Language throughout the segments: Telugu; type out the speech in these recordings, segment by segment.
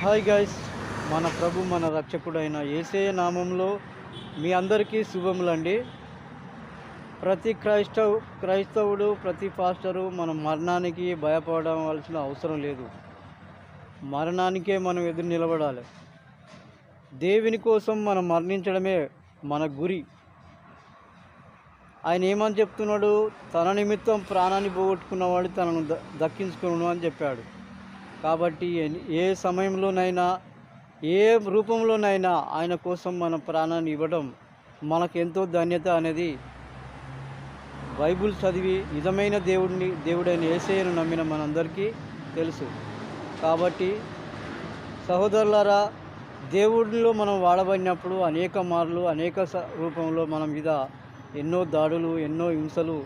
హాయ్ గైస్ మన ప్రభు మన రక్షకుడైన ఏసయ నామంలో మీ అందరికీ శుభములండి. ప్రతి క్రైస్తవ క్రైస్తవుడు ప్రతి పాస్టరు మన మరణానికి భయపడవలసిన అవసరం లేదు. మరణానికే మనం ఎదురు నిలబడాలి. దేవుని కోసం మనం మరణించడమే మన గురి. ఆయన ఏమని చెప్తున్నాడు? తన నిమిత్తం ప్రాణాన్ని పోగొట్టుకున్నవాడు తనను ద దక్కించుకును అని చెప్పాడు. కాబట్టి ఏ సమయంలోనైనా ఏ రూపంలోనైనా ఆయన కోసం మన ప్రాణాన్ని ఇవ్వడం మనకు ఎంతో ధన్యత అనేది బైబుల్ చదివి నిజమైన దేవుడిని దేవుడైన ఏసయ్యను నమ్మిన మనందరికీ తెలుసు. కాబట్టి సహోదరులారా దేవుడిలో మనం వాడబడినప్పుడు అనేక మార్లు అనేక స- రూపంలో మన మీద ఎన్నో దాడులు ఎన్నో హింసలు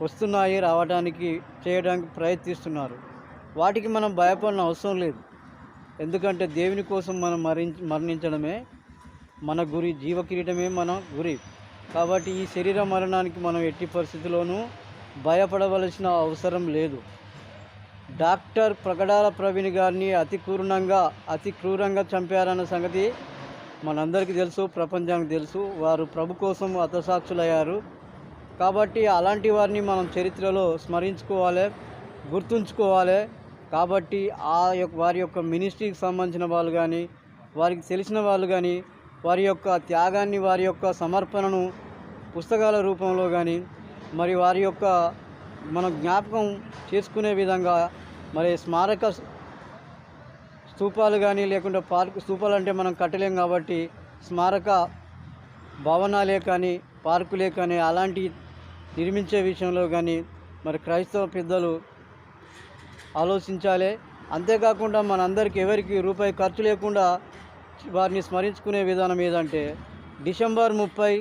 వస్తున్నాయి రావడానికి చేయడానికి ప్రయత్నిస్తున్నారు. వాటికి మనం భయపడిన అవసరం లేదు. ఎందుకంటే దేవుని కోసం మనం మరించి మరణించడమే మన గురి జీవ కిరీటమే మన గురి. కాబట్టి ఈ శరీర మరణానికి మనం ఎట్టి పరిస్థితుల్లోనూ భయపడవలసిన అవసరం లేదు. డాక్టర్ ప్రకటాల ప్రవీణ్ గారిని అతి క్రూరంగా అతి క్రూరంగా చంపారన్న సంగతి మనందరికీ తెలుసు ప్రపంచానికి తెలుసు. వారు ప్రభు కోసం హతసాక్షులయ్యారు. కాబట్టి అలాంటి వారిని మనం చరిత్రలో స్మరించుకోవాలి గుర్తుంచుకోవాలి. కాబట్టి ఆ యొక్క వారి యొక్క మినిస్ట్రీకి సంబంధించిన వాళ్ళు కానీ వారికి తెలిసిన వాళ్ళు కానీ వారి యొక్క త్యాగాన్ని వారి యొక్క సమర్పణను పుస్తకాల రూపంలో కానీ మరి వారి యొక్క మన జ్ఞాపకం చేసుకునే విధంగా మరి స్మారక స్తూపాలు కానీ లేకుంటే పార్క్ స్తూపాలు అంటే మనం కట్టలేం కాబట్టి స్మారక భవనాలే కానీ పార్కులే కానీ అలాంటి నిర్మించే విషయంలో కానీ మరి క్రైస్తవ పెద్దలు ఆలోచించాలి. అంతేకాకుండా మనందరికీ ఎవరికి రూపాయి ఖర్చు లేకుండా వారిని స్మరించుకునే విధానం ఏదంటే డిసెంబర్ ముప్పై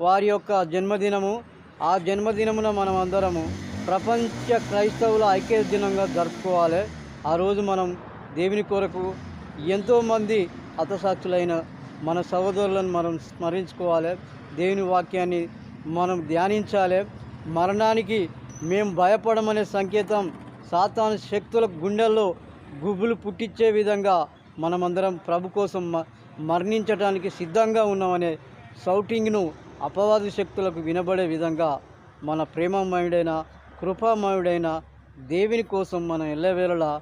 వారి యొక్క జన్మదినము. ఆ జన్మదినమున మనం అందరము ప్రపంచ క్రైస్తవుల ఐక్య దినంగా జరుపుకోవాలి. ఆ రోజు మనం దేవుని కొరకు ఎంతోమంది హతసాక్షులైన మన సహోదరులను మనం స్మరించుకోవాలి. దేవుని వాక్యాన్ని మనం ధ్యానించాలి. మరణానికి మేము భయపడమనే సంకేతం సాతాను శక్తుల గుండెల్లో గుబులు పుట్టించే విధంగా మనమందరం ప్రభు కోసం మ- మరణించడానికి సిద్ధంగా ఉన్నామనే సౌటింగ్ను అపవాది శక్తులకు వినబడే విధంగా మన ప్రేమమయుడైన కృపామయుడైన దేవుని కోసం మనం ఎల్లవేళలా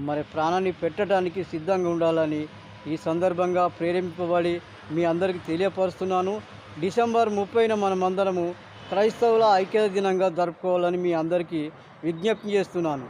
మరి ప్రాణాన్ని పెట్టడానికి సిద్ధంగా ఉండాలని ఈ సందర్భంగా ప్రేరేపింపబడి మీ అందరికీ తెలియపరుస్తున్నాను. డిసెంబర్ ముప్పైన మనమందరము క్రైస్తవుల ఐక్య దినంగా జరుపుకోవాలని మీ అందరికీ విజ్ఞప్తి చేస్తున్నాను.